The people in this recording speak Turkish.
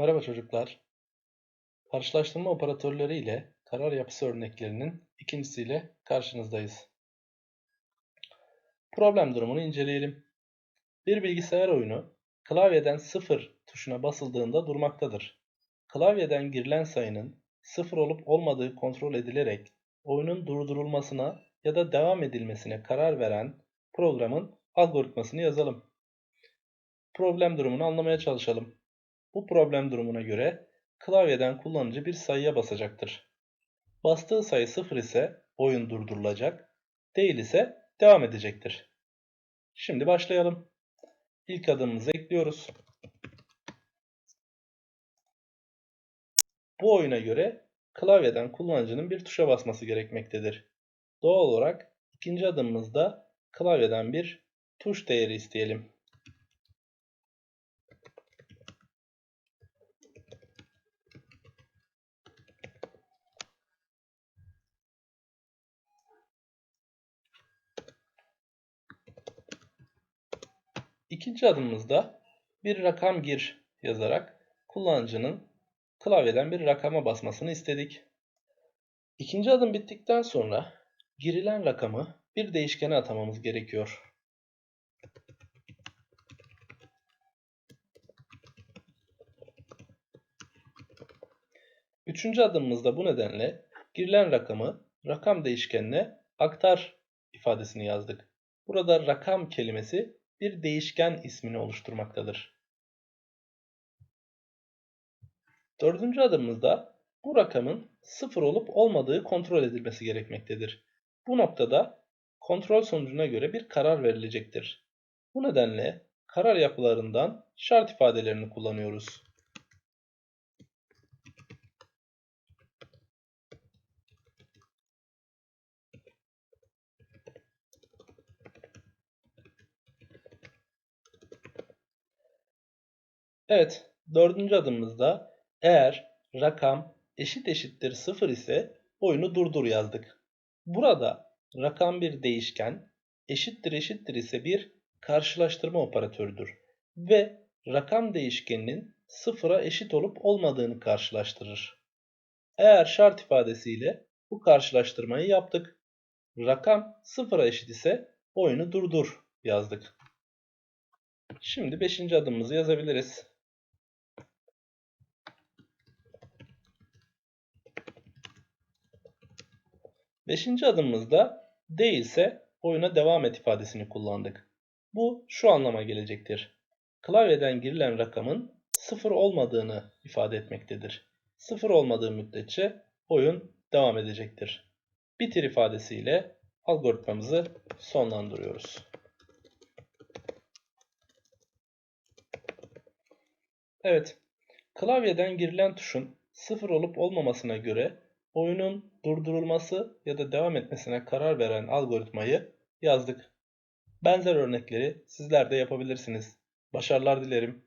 Merhaba çocuklar. Karşılaştırma operatörleri ile karar yapısı örneklerinin ikincisiyle karşınızdayız. Problem durumunu inceleyelim. Bir bilgisayar oyunu klavyeden 0 tuşuna basıldığında durmaktadır. Klavyeden girilen sayının 0 olup olmadığı kontrol edilerek oyunun durdurulmasına ya da devam edilmesine karar veren programın algoritmasını yazalım. Problem durumunu anlamaya çalışalım. Bu problem durumuna göre klavyeden kullanıcı bir sayıya basacaktır. Bastığı sayı 0 ise oyun durdurulacak, değil ise devam edecektir. Şimdi başlayalım. İlk adımımızı ekliyoruz. Bu oyuna göre klavyeden kullanıcının bir tuşa basması gerekmektedir. Doğal olarak ikinci adımımızda klavyeden bir tuş değeri isteyelim. İkinci adımımızda bir rakam gir yazarak kullanıcının klavyeden bir rakama basmasını istedik. İkinci adım bittikten sonra girilen rakamı bir değişkene atamamız gerekiyor. Üçüncü adımımızda bu nedenle girilen rakamı rakam değişkenine aktar ifadesini yazdık. Burada rakam kelimesi bir değişken ismini oluşturmaktadır. Dördüncü adımımızda bu rakamın sıfır olup olmadığı kontrol edilmesi gerekmektedir. Bu noktada kontrol sonucuna göre bir karar verilecektir. Bu nedenle karar yapılarından şart ifadelerini kullanıyoruz. Evet, dördüncü adımımızda eğer rakam eşit eşittir 0 ise oyunu durdur yazdık. Burada rakam bir değişken, eşittir eşittir ise bir karşılaştırma operatörüdür. Ve rakam değişkeninin sıfıra eşit olup olmadığını karşılaştırır. Eğer şart ifadesiyle bu karşılaştırmayı yaptık. Rakam sıfıra eşit ise oyunu durdur yazdık. Şimdi 5. adımımızı yazabiliriz. Beşinci adımımızda değilse oyuna devam et ifadesini kullandık. Bu şu anlama gelecektir. Klavyeden girilen rakamın sıfır olmadığını ifade etmektedir. Sıfır olmadığı müddetçe oyun devam edecektir. Bitir ifadesiyle algoritmamızı sonlandırıyoruz. Evet, klavyeden girilen tuşun sıfır olup olmamasına göre oyunun durdurulması ya da devam etmesine karar veren algoritmayı yazdık. Benzer örnekleri sizler de yapabilirsiniz. Başarılar dilerim.